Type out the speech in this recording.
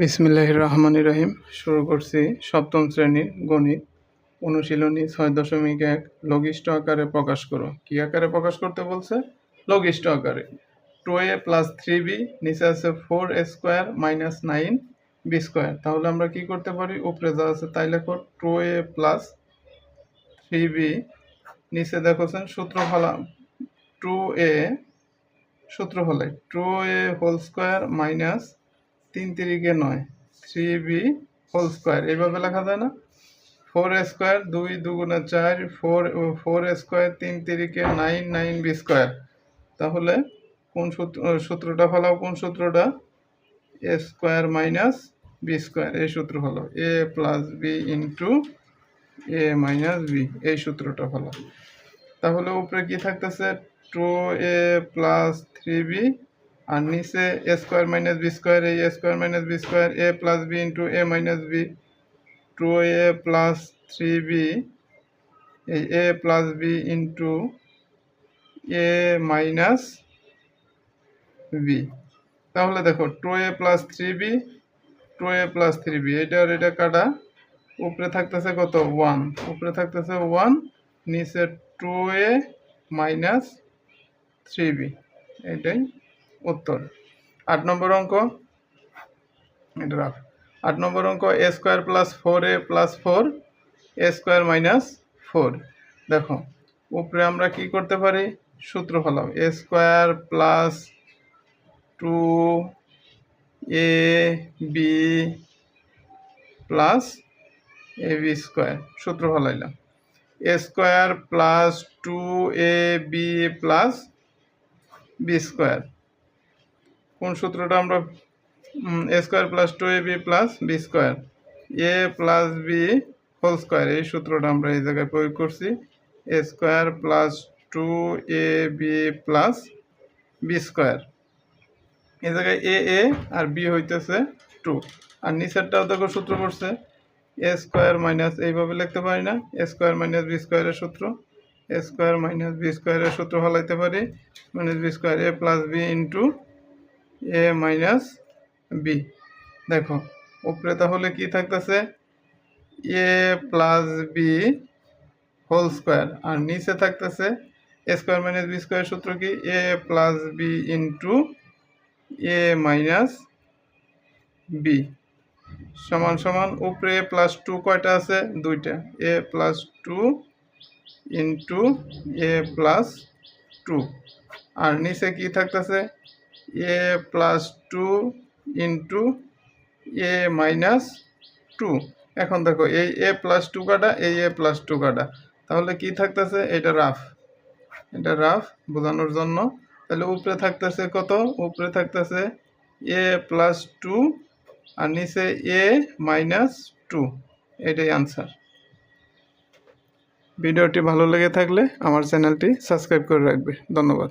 বিসমিল্লাহ রহমান রহিম। শুরু করছি সপ্তম শ্রেণির গণিত। অনুশীলনী ছয় দশমিক এক, লঘিষ্ঠ আকারে প্রকাশ করো। কি আকারে প্রকাশ করতে বলছে? লঘিষ্ঠ আকারে। Two A plus three B নিচে আছে four A square minus nine B square তাহলে আমরা কি করতে পারি? উপরে যা আছে তাই লেখো। Two A plus three B নিচে দেখোছেন সূত্র ফলাম টু এ সূত্র ফলাই two A whole square minus তিন তিরিকে নয়। থ্রি বি হোল স্কোয়ার এইভাবে লেখা যায় না? ফোর স্কোয়ার দুই দুগুণে চার ফোর ফোর স্কোয়ার তিন তিরিকে নাইন নাইন বি স্কোয়ার তাহলে কোন সূত্র, সূত্রটা ফলাও? কোন সূত্রটা? A square minus B square এই সূত্র হলো A plus B into A minus B এই সূত্রটা হলো তাহলে উপরে কি থাকতেছে? Two A plus three B আর নিচে A square minus B square এই A square minus B square A plus B into A minus B two A plus three B এই A plus B into A minus B তাহলে দেখো two A plus three B two A plus three B এটা আর এটা কাটা। উপরে থাকতেছে কত? ওয়ান উপরে থাকতেছে ওয়ান নিচে two A minus three B এটাই উত্তর। আট নম্বর অঙ্ক। আট নম্বর অঙ্ক A square plus four A plus four A square minus four দেখো, উপরে আমরা কি করতে পারি? সূত্র ফলাম A square plus two A B plus A B square সূত্র ফলাইলাম। A square plus two A B plus B square কোন সূত্রটা আমরা A square plus two A B plus B square A plus B whole square এই সূত্রটা আমরা এই জায়গায় প্রয়োগ করছি A square plus two A B plus B square এই জায়গায় এ এ আর বি হইতেছে টু আর নিচেরটাও দেখো সূত্র পড়ছে এ স্কোয়ার মাইনাস এইভাবে লিখতে পারি না এ স্কোয়ার মাইনাস বি স্কোয়ারের সূত্র এ স্কোয়ার মাইনাস বি স্কোয়ারের সূত্র হলাইতে পারি minus B square A plus B into A minus B. দেখো, উপরে তাহলে কি থাকতেছে? A plus B whole square. আর নিচে থাকতেছে A square minus B square সূত্র কি? A plus B into A minus B. সমান সমান উপরে প্লাস টু কয়টা আছে? দুইটা। A plus two into A plus two. আর নিচে কি থাকতেছে? A plus two into A minus two এখন দেখো, এই এ প্লাস টু কাটা, এই এ প্লাস টু কাটা। তাহলে কি থাকতেছে? এটা রাফ এটা রাফ বোঝানোর জন্য। তাহলে উপরে থাকতেছে কত? উপরে থাকতেছে এ প্লাস টু আর নিচে এ মাইনাস টু এটাই আনসার ভিডিওটি ভালো লেগে থাকলে আমার চ্যানেলটি সাবস্ক্রাইব করে রাখবে। ধন্যবাদ।